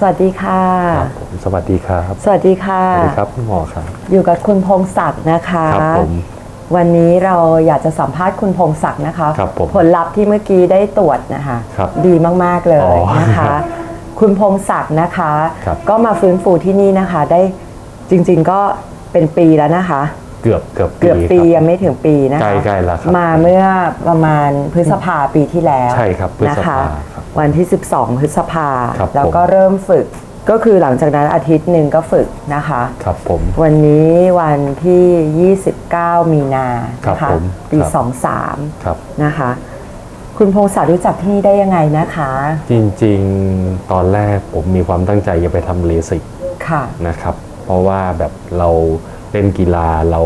สวัสดีค่ะ ครับผมสวัสดีครับ สวัสดีค่ะ สวัสดีครับคุณหมอครับ อยู่กับคุณพงศักดิ์นะคะ ครับผม วันนี้เราอยากจะสัมภาษณ์คุณพงศักดิ์นะคะ ครับผมผลลัพธ์ที่เมื่อกี้ได้ตรวจนะคะ ครับดีมาก ๆ เลยอ๋อนะคะ คุณพงศักดิ์นะคะ ครับ ก็มาฟื้นฟูที่นี่นะคะ ได้จริง ๆ ก็เป็นปีแล้วนะคะ เกือบเกือบเกือบปีคยัรับงไม่ถึงปีนะคะใกล้ๆแล้วครับมาเมื่อประมาณพฤษภาปีที่แล้วใช่ครับพฤษภานะคะครับวันที่ 12 พฤษภาครับแล้วก็ผมเริ่มฝึกก็คือหลังจากนั้นอาทิตย์หนึ่งก็ฝึกนะคะ ครับผม วันนี้วันที่ 29 มีนาครับนะคะผมปีครับ23ครับนะคะ คุณพงศารู้จักที่นี่ได้ยังไงนะคะ จริงๆ ตอนแรกผมมีความตั้งใจจะไปทำเลสิกค่ะนะครับ เพราะว่าแบบเรา เล่นกีฬาเรา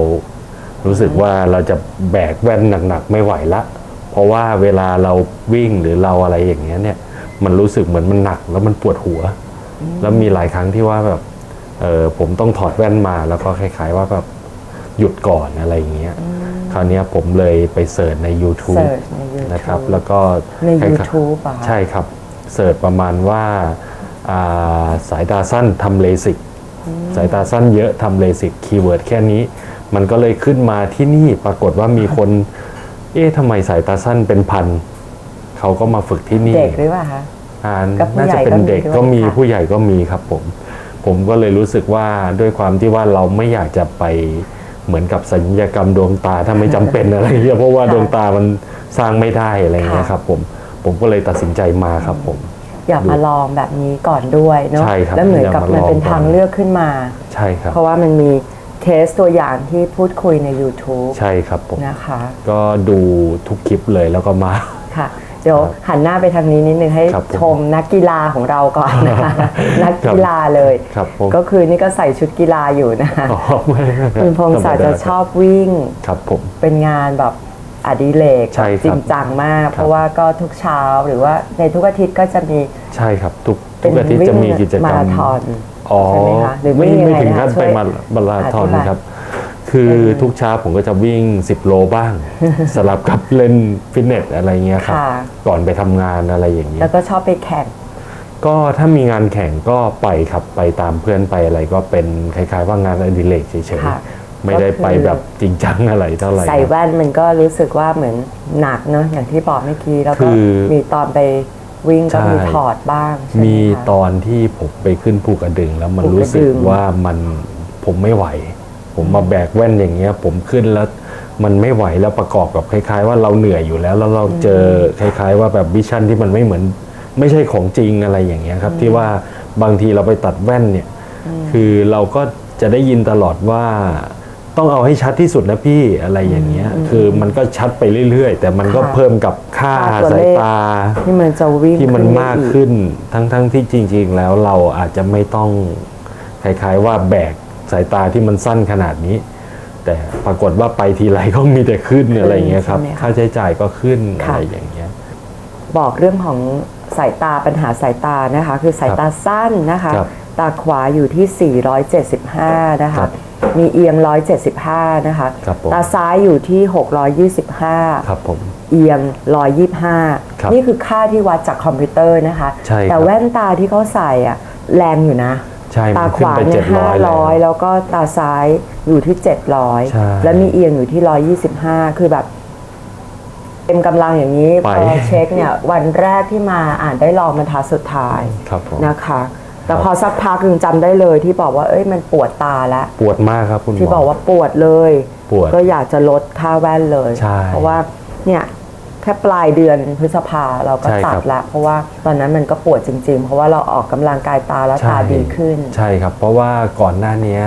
รู้สึกว่าเราจะแบกแว่นหนักๆไม่ไหวละ เพราะว่าเวลาเราวิ่งหรือเราอะไรอย่างเงี้ยเนี่ย มันรู้สึกเหมือนมันหนักแล้วมันปวดหัว แล้วมีหลายครั้งที่ว่าแบบเออผมต้องถอดแว่นมาแล้วก็คล้ายๆว่าแบบหยุดก่อนอะไรอย่างเงี้ยคราวเนี้ยผมเลยไปเสิร์ชใน YouTube เสิร์ชใน YouTube นะครับ แล้วก็ในคล้ายๆ YouTube อะใช่ครับเสิร์ชประมาณว่าอ่าสายตาสั้นทำเลสิก สายตาสั้นเยอะทำเลสิกคีย์เวิร์ดแค่นี้ มันก็เลยขึ้นมาที่นี่ปรากฏว่ามีคน เอ๊ะทำไมสายตาสั้นเป็นพันเขาก็มาฝึกที่นี่เด็กหรือเปล่าคะอ่ากับผู้น่าใหญ่จะเป็นเด็กก็ก็มีมีด้วยค่ะผู้ใหญ่ก็มีครับผม ผมก็เลยรู้สึกว่าด้วยความที่ว่าเราไม่อยากจะไปเหมือนกับสัญญกรรมดวงตาถ้าไม่จำเป็นอะไรเงี้ยเพราะว่าดวงตามันสร้างไม่ได้อะไรเงี้ยครับผมผมก็เลยตัดสินใจมาครับผม อยากมาลองแบบนี้ก่อนด้วยเนาะใช่ครับแล้วเหมือนกับอยากมามันเป็นลองก่อนทางเลือกขึ้นมา ใช่ครับ เพราะว่ามันมีเคสตัวอย่างที่พูดคุยใน YouTube ใช่ครับผมนะคะ ก็ดูทุกคลิปเลยแล้วก็มาค่ะ เดี๋ยวหันหน้าไปทางนี้นิดนึงให้ครับผมชมนักกีฬาของเราก่อนนะคะนักกีฬาเลยครับผมก็คือนี่ก็ใส่ชุดกีฬาอยู่นะคะอ๋อไม่ไม่ไม่คุณพงศาจะชอบวิ่งครับผมเป็นงานแบบ อดิเรกใช่ครับจริงจังมากครับเพราะว่าก็ทุกเช้าหรือว่าในทุกอาทิตย์ก็จะมี ใช่ครับ ทุกเป็ทุนกอาทิตย์จะมีกิจกรรมารามธอนอ๋อใช่ไหมคะหรือไม่วิ่งยังไม่ไงถึงนะคะขั้นช่ไปวยมามาราธอนอธิบาย ครับ คือทุกเช้าผมก็จะวิ่ง 10 โลบ้าง สลับกับเล่นฟิตเนสอะไรเงี้ยครับ ค่ะ ก่อนไปทำงานอะไรอย่างเงี้ย แล้วก็ชอบไปแข่ง ก็ถ้ามีงานแข่งก็ไปครับไปตามเพื่อนไปอะไรก็เป็นคล้ายๆว่างานอดิเรกเฉยค่ะๆ ไม่ได้ก็คือไปแบบจริงจังอะไรเท่าไหร่ใส่ครับแว่นมันก็รู้สึกว่าเหมือนหนักเนอะอย่างที่บอกเมื่อกี้แล้วก็คือมีตอนไปวิ่งก็ใช่มีถอดบ้างใช่ไหมีคะตอนที่ผมไปขึ้นภูกระดึง แล้วมันภูกระรู้สึกดึงว่ามันผมไม่ไหว ผมมาแบกแว่นอย่างเงี้ย ผมขึ้นแล้วมันไม่ไหวแล้วประกอบกับคล้าย ๆ ว่าเราเหนื่อยอยู่แล้ว แล้วเราเจอคล้าย ๆ ว่าแบบวิชั่นที่มันไม่เหมือน ไม่ใช่ของจริงอะไรอย่างเงี้ยครับ ที่ว่าบางทีเราไปตัดแว่นเนี่ย คือเราก็จะได้ยินตลอดว่า ต้องเอาให้ชัดที่สุดนะพี่อะไรอย่างเงี้ย คือมันก็ชัดไปเรื่อยๆ แต่มันก็ค่ะเพิ่มกับค่าค่าตัวสายเลขตา ที่มันจะวิ่งที่มันได้มากอีขึ้นทั้งๆที่จริง ๆ แล้วเราอาจจะไม่ต้องคล้ายๆว่าแบกสายตาที่มันสั้นขนาดนี้ แต่ปรากฏว่าไปทีไรก็มีแต่ขึ้นอะไรอย่างเงี้ยครับใช่ไหมคะค่าใช้จ่ายก็ขึ้นค่ะอะไรอย่างเงี้ย บอกเรื่องของสายตาปัญหาสายตานะคะ คือสายตาสั้นนะคะ ครับตาขวาอยู่ที่ 475 นะครัคะ บ มีเอียง 175 นะคะ ครับผม ตาซ้ายอยู่ที่ 625 ครับผม เอียง ครับ125 นี่คือค่าที่วัดจากคอมพิวเตอร์นะคะ ใช่ครับ แต่แว่นตาที่เขาใส่อะแรงอยู่นะ ใช่ตามันขขึ้นวาไปเนี่เจ็ยดร้อยแล้ว500แล้วก็ตาซ้ายอยู่ที่ ใช่700 แล้วมีเอียงอยู่ที่ 125 คือแบบ เต็มกำลังอย่างนี้พไปอเช็คเนี่ย วันแรกที่มาอ่านได้ลองบรรทัดสุดท้ายครับผม นะคะ แต่พอสักพักหนึ่งจำได้เลยที่บอกว่าเอ้ยมันปวดตาแล้ว ปวดมากครับคุณหมอ ที่บอกว่าปวดเลย ปวดก็อยากจะลดค่าแว่นเลย ใช่เพราะว่าเนี่ยแค่ปลายเดือนพฤษภาเราก็ใช่ตัคดรับละเพราะว่าตอนนั้นมันก็ปวดจริง ๆ เพราะว่าเราออกกำลังกายตาแล้วตาดีขึ้น ใช่ครับ เพราะว่าก่อนหน้านี้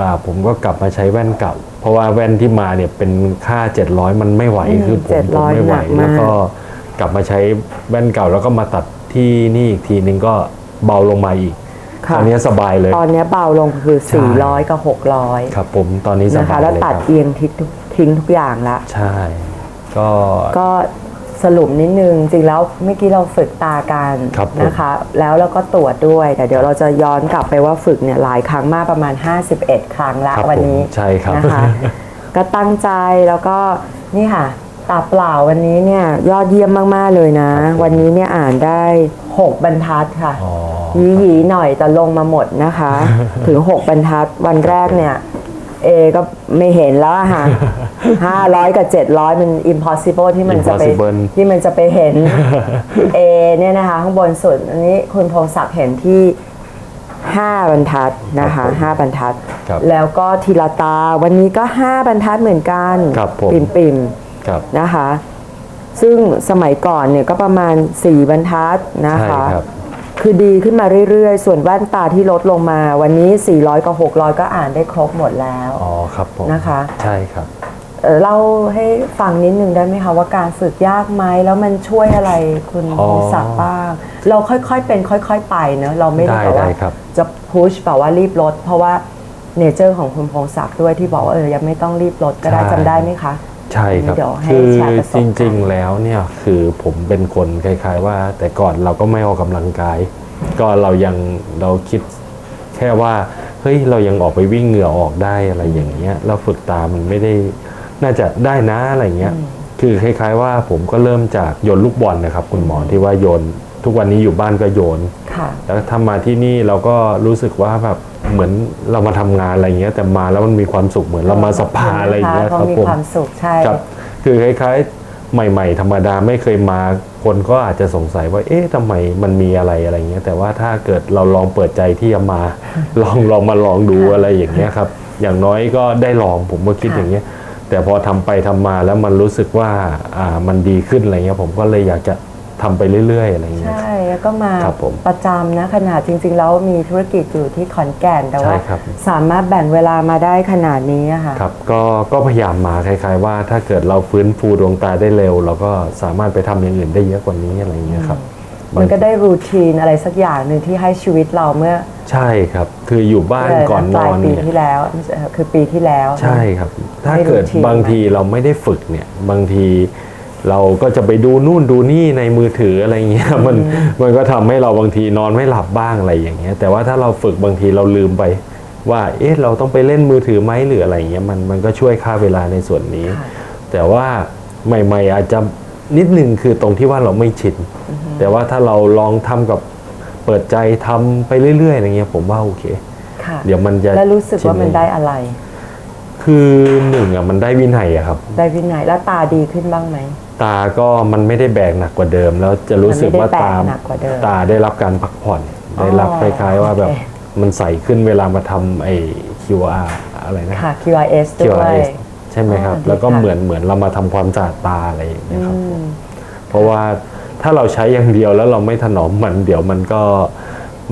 อ่าผมก็กลับมาใช้แว่นเก่า เพราะว่าแว่นที่มาเนี่ยเป็นค่า 700 มันไม่ไหวอืมคือผมผม700ไม่ไหวหนักมาก แล้วก็กลับมาใช้แว่นเก่าแล้วก็มาตัดที่นี่อีกทีนึงก็ เบาลงมาอีกค่ะ ตอนนี้สบายเลย ตอนนี้เบาลงคือ ใช่ 400 กับ 600ครับผมตอนนี้สนะบาคะยแล้วเลยตัดครับเอียงทิ้งทุกทิ้งทุกอย่างละ ใช่ ก็ ก็สรุปนิดนึง จริงแล้วเมื่อกี้เราฝึกตากันครับผมนะคะ แล้วเราก็ตรวจด้วย แต่เดี๋ยวเราจะย้อนกลับไปว่าฝึกเนี่ยหลายครั้งมากประมาณ 51 ครั้งละครับวันนี้ผมใช่ครับนะคะ ก็ตั้งใจแล้วก็นี่ค่ะ ตาเปล่าวันนี้เนี่ยยอดเยี่ยมมาก ๆ เลยนะครับผมวันนี้เนี่ยอ่านได้ 6 บรรทัดค่ะอ๋อ หยีหยีๆหน่อยแต่ลงมาหมดนะคะ ถึง 6 บรรทัดวันแรกเนี่ย เอก็ไม่เห็นแล้วอะค่ะ 500 กับ 700 มัน impossible ที่มันจะไป Impossible ที่มันจะไปเห็น A เนี่ยนะคะ ข้างบนสุด อันนี้คุณพงศักดิ์เห็นที่ 5 บรรทัดนะคะ5บรรทัด ครับแล้วก็ทีละตาวันนี้ก็ 5 บรรทัดเหมือนกันครับผม ปิ่มปิ่มๆ ครับนะคะ ซึ่งสมัยก่อนเนี่ยก็ประมาณ 4 บรรทัดนะคะ ใช่ครับ คือดีขึ้นมาเรื่อยๆ ส่วนแว่นตาที่ลดลงมา วันนี้ 400กับ600 ก็อ่านได้ครบหมดแล้ว อ๋อครับผมนะคะ ใช่ครับ เอ่อเล่าให้ฟังนิดนึงได้ไหมคะว่าการฝึกยากไหมแล้วมันช่วยอะไรคุณอ๋อพงศักดิ์บ้าง เราค่อยๆเป็นค่อย ๆ ไปเนอะเราไม่ได้ได้แบบว่าได้ครับ จะพุชแบบว่ารีบลดเพราะว่าเนเจอร์ของคุณพงศักดิ์ด้วยที่บอกว่าเออยังไม่ต้องรีบลดก็ได้ใช่จำได้ไหมคะ ใช่ครับเดี๋ยวให้คือแชร์ประสบจการณ์ ริงๆแล้วเนี่ยคือผมเป็นคนคล้ายๆว่า แต่ก่อนเราก็ไม่ออกกำลังกาย ก็เรายังเราคิดแค่ว่าเฮ้ยเรายังออกไปวิ่งเหงื่อออกได้อะไรอย่างเงี้ยแล้วฝึกตามันไม่ได้น่าจะได้นะอะไรเงี้ยคือคล้าย ๆ ว่าผมก็เริ่มจากโยนลูกบอลนะครับ คุณหมอที่ว่าโยน ทุกวันนี้อยู่บ้านก็โยน ค่ะ แล้วถ้ามาที่นี่เราก็รู้สึกว่าแบบ เหมือนเรามาทำงานอะไรเงี้ยแต่มาแล้วมันมีความสุขเหมือนเรามาสปาอะไรอย่างเงี้ยเขาครับมีผมความสุขใช่ครับคือคล้ายๆ ใหม่ ๆ ธรรมดาไม่เคยมาคนก็อาจจะสงสัยว่า เอ๊ะทำไมมันมีอะไรอะไรเงี้ยแต่ว่าถ้าเกิดเราลองเปิดใจที่จะมา ลองลองมาลองดูอะไรอย่างเงี้ยครับ อย่างน้อยก็ได้ลองผมก็คิดอย่างเงี้ยแต่พอทำไปทำมาแล้วมันรู้สึกว่าอ่ามันดีขึ้นอะไรเงี้ยผมก็เลยอยากจะ ทำไปเรื่อยๆอะไรเงี้ย ใช่แล้วก็มาครับผมประจำนะขนาดจริง ๆ แล้วมีธุรกิจอยู่ที่ขอนแก่นแต่ว่า ใช่ครับ สามารถแบ่งเวลามาได้ขนาดนี้อะค่ะ ครับก็ก็พยายามมาคล้ายๆว่าถ้าเกิดเราฟื้นฟูดวงตาได้เร็ว เราก็สามารถไปทำอย่างอื่นได้เยอะกว่านี้อะไรอย่างเงี้ยครับมันก็ได้รูทีนอะไรสักอย่างหนึ่งที่ให้ชีวิตเราเมื่อใช่ครับ คืออยู่บ้านก่อนปนลาอยนปีเนี่ย ที่แล้วไม่ใช่คือปีที่แล้ว ใช่ครับ ถ้าให้เกิดรูทีนบางทีเราไม่ได้ฝึกเนี่ย บางที เราก็จะไปดูนู่นดูนี่ในมือถืออะไรเงี้ยมันมันก็ทำให้เราบางทีนอนไม่หลับบ้างอะไรอย่างเงี้ย แต่ว่าถ้าเราฝึกบางทีเราลืมไป ว่าเอ๊ะเราต้องไปเล่นมือถือไหมหรืออะไรเงี้ยมันมันก็ช่วยค่าเวลาในส่วนนี้ค่ะแต่ว่าใหม่ ๆ อาจจะนิดนึงคือตรงที่ว่าเราไม่ชินแต่ว่าถ้าเราลองทำกับเปิดใจทำไปเรื่อยๆอะไรเงี้ยผมว่าโอเคค่ะเดี๋ยวมันจะแล้วรู้สึกว่ามันชิเองได้อะไร คือหนึ่งอะมันได้วินัยอะครับ ได้วินัยแล้วตาดีขึ้นบ้างไหม ตาก็มันไม่ได้แบกหนักกว่าเดิม แล้วจะรู้สึกว่ามันไม่ได้ตาแบกหนักกว่าเดิมตาได้รับการพักผ่อนอ๋อได้รับคล้าย ๆ ว่าแบบโอเค มันใสขึ้นเวลามาทำไอ้ QR อะไรนะ ค่ะ QRS ด้วย QRS ใช่ไหมครับ อ๋อดีแล้วก็ค่ะ เหมือนเหมือนเรามาทำความสะอาดตาอะไรอย่างเงี้ยครับ อืม เพราะว่าถ้าเราใช้อย่างเดียวแล้วเราไม่ถนอมมันเดี๋ยวมันก็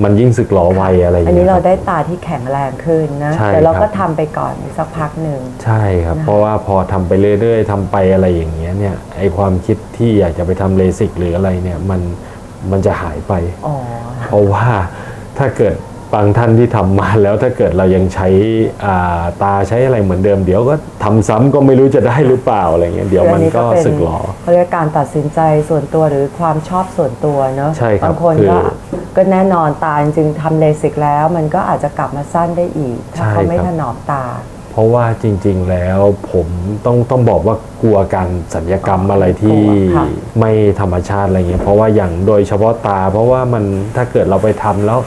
มันยิ่งสึกหรอไวอะไรอย่างอันเงี้นี้ยคเรารับได้ตาที่แข็งแรงขึ้นนะใช่แต่เราครับ ก็ทำไปก่อนสักพักหนึ่ง ใช่ครับนะคะเพราะว่าพอทำไปเรื่อยๆทำไปอะไรอย่างเงี้ยเนี่ยไอความคิดที่อยากจะไปทำเลสิกหรืออะไรเนี่ยมันมันจะหายไป อ๋อ เพราะว่าถ้าเกิดบางท่านที่ทำมาแล้วถ้าเกิดเรายังใช้อ่าตาใช้อะไรเหมือนเดิม เดี๋ยวก็ทำซ้ำก็ไม่รู้จะได้หรือเปล่าอะไรเงี้ยเดี๋ยวมันก็คืออัสึกหรอเขาเรียกการตัดสินใจส่วนตัวหรือความชอบส่วนตัวเนอะใช่ครับบางคนคือ ก็ก็แน่นอนตาจริงๆทำเลสิกแล้ว มันก็อาจจะกลับมาสั้นได้อีก ถ้าใช่เขาไม่ครับถนอมตา เพราะว่าจริง ๆ แล้วผมต้องต้องบอกว่ากลัวการสัญญกรรมอะไรที่กลัวค่ะไม่ธรรมชาติอะไรเงี้ยเพราะว่าอย่างโดยเฉพาะตา เพราะว่ามันถ้าเกิดเราไปทำแล้ว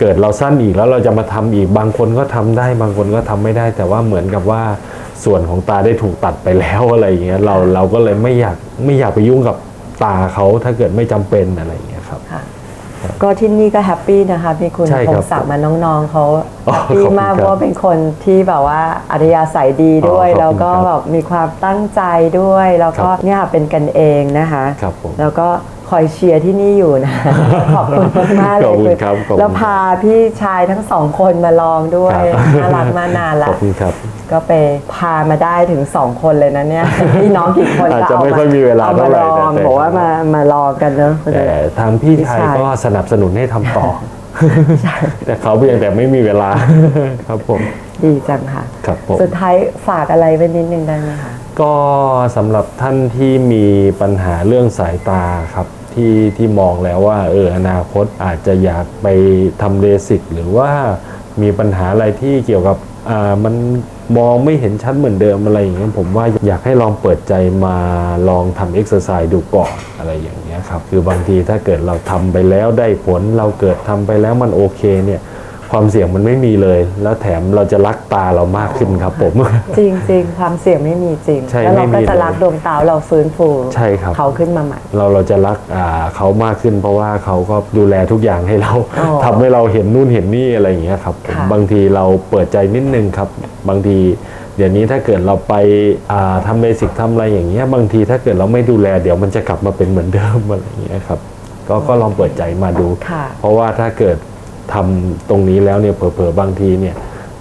เกิดเราสั้นอีกแล้วเราจะมาทำอีกบางคนก็ทำได้บางคนก็ทำไม่ได้ แต่ว่าเหมือนกับว่าส่วนของตาได้ถูกตัดไปแล้วอะไรอย่างเงี้ยเราเราก็เลยไม่อยากไม่อยากไปยุ่งกับตาเขาถ้าเกิดไม่จำเป็นอะไรอย่างเงี้ยครับค่ะ ก็ที่นี่ก็แฮปปี้นะคะมีคุณใช่พครังบศักดิ์มาน้องๆเขาอ๋อแฮปปี้ขอบคุณมากครับเพราะว่าเป็นคนที่แบบว่าอัธยาศัยดีด้วย อ๋อขอบคุณแล้วก็ครับแบบมีความตั้งใจด้วย แล้วก็ครับเนี่ยเป็นกันเองนะคะ ครับผมแล้วก็ คอยเชียร์ที่นี่อยู่นะ ขอบคุณมากๆเลขอบยคุณครับขอบคุณ แล้วพาพี่ชายทั้งสองคนมาลองด้วยครับน่ารักมานานขละอบคุณครับ ก็ไปพามาได้ถึงสองคนเลยนะเนี่ย พี่น้องกี่คนอาจก็จะเอาไม่มาค่อยมีเวลาเอามาเท่าไหร่ลองแต่แต่ บอกว่ามามาลองกันเนอะ แต่ทางพี่พี่ชายชาย ก็สนับสนุนให้ทำต่อ แต่เขาเพียงแต่ไม่มีเวลา ครับผม ดีจังค่ะ ครับผม สุดท้ายฝากอะไรไว้นิดนึงได้ไหมคะ ก็สำหรับท่านที่มีปัญหาเรื่องสายตาครับ ที่ที่มองแล้วว่าเอออนาคตอาจจะอยากไปทำเลสิกหรือว่ามีปัญหาอะไรที่เกี่ยวกับอ่ามันมองไม่เห็นชัดเหมือนเดิมอะไรอย่างเงี้ยผมว่าอยากให้ลองเปิดใจมาลองทำเอ็กซ์ไซส์ดูก่อนอะไรอย่างเงี้ยครับคือบางทีถ้าเกิดเราทำไปแล้วได้ผลเราเกิดทำไปแล้วมันโอเคเนี่ย ความเสี่ยงมันไม่มีเลย แล้วแถมเราจะรักตาเรามากขึ้นครับผม จริงจริงๆความเสี่ยงไม่มีจริง ใช่แล้วเราไม่ก็มีจะเลยรักดวงตาเราฟื้นฟูใช่ครับ เขาขึ้นมาใหม่ เราเราจะรักอ่าเขามากขึ้น เพราะว่าเขาก็ดูแลทุกอย่างให้เราอ๋อทำให้เราเห็นนู่นเห็นนี่อะไรอย่างเงี้ยครับผมค่ะ บางทีเราเปิดใจนิดนึงครับ บางทีเดี๋ยวนี้ถ้าเกิดเราไปอ่าทำเบสิกทำอะไรอย่างเงี้ยบางทีถ้าเกิดเราไม่ดูแลเดี๋ยวมันจะกลับมาเป็นเหมือนเดิมอะไรอย่างเงี้ยครับก็ก็ลองเปิดใจมาดู ค่ะ เพราะว่าถ้าเกิด ทำตรงนี้แล้วเนี่ยเผลอๆบางทีเนี่ย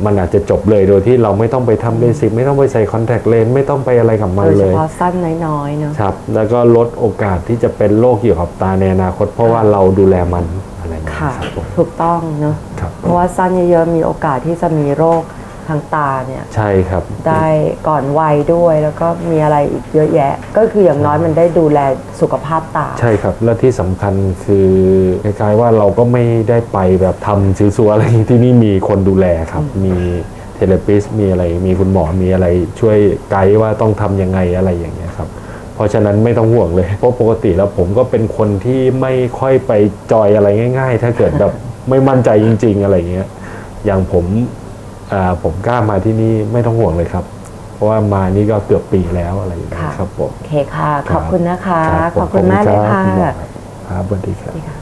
มันอาจจะจบเลยโดยที่เราไม่ต้องไปทำเบสิกไม่ต้องไปใส่คอนแทคเลนส์ไม่ต้องไปอะไรกับมันโดยเลเฉยพาะสั้นน้อยๆเนอะครับ แล้วก็ลดโอกาสที่จะเป็นโรคเกี่ยวกับตาในอนาคต เพราะว่าเราดูแลมันอะไรอย่างเงี้ยค่ะครับผมถูกต้องเนอะครับเพราะว่าสั้นเยอะๆมีโอกาสที่จะมีโรค ทางตาเนี่ยใช่ครับได้ก่อนวัยด้วยแล้วก็มีอะไรอีกเยอะแยะ ก็คืออย่างน้อยมันได้ดูแลสุขภาพตา ใช่ครับ และที่สำคัญคือคล้ายๆว่าเราก็ไม่ได้ไปแบบทำซีซัวอะไรที่นี่มีคนดูแลครับมีเทเลปิสมีอะไรมีคุณหมอมีอะไร ช่วยไกด์ว่าต้องทำยังไงอะไรอย่างเงี้ยครับเพราะฉะนั้นไม่ต้องห่วงเลยเพราะปกติแล้วผมก็เป็นคนที่ไม่ค่อยไปจอยอะไรง่าย ๆ ถ้าเกิดแบบไม่มั่นใจจริง ๆ อะไรเงี้ยอย่างผมอ่า ผมกล้ามาที่นี่ไม่ต้องห่วงเลยครับ เพราะว่ามานี่ก็เกือบปีแล้วอะไรอย่างเงี้ยค่ะครับผมโอเคค่ะ ขอบคุณนะคะรับขอบคุณมากเลยค่ะรับครับสวัสดีครับนี่ค่ะ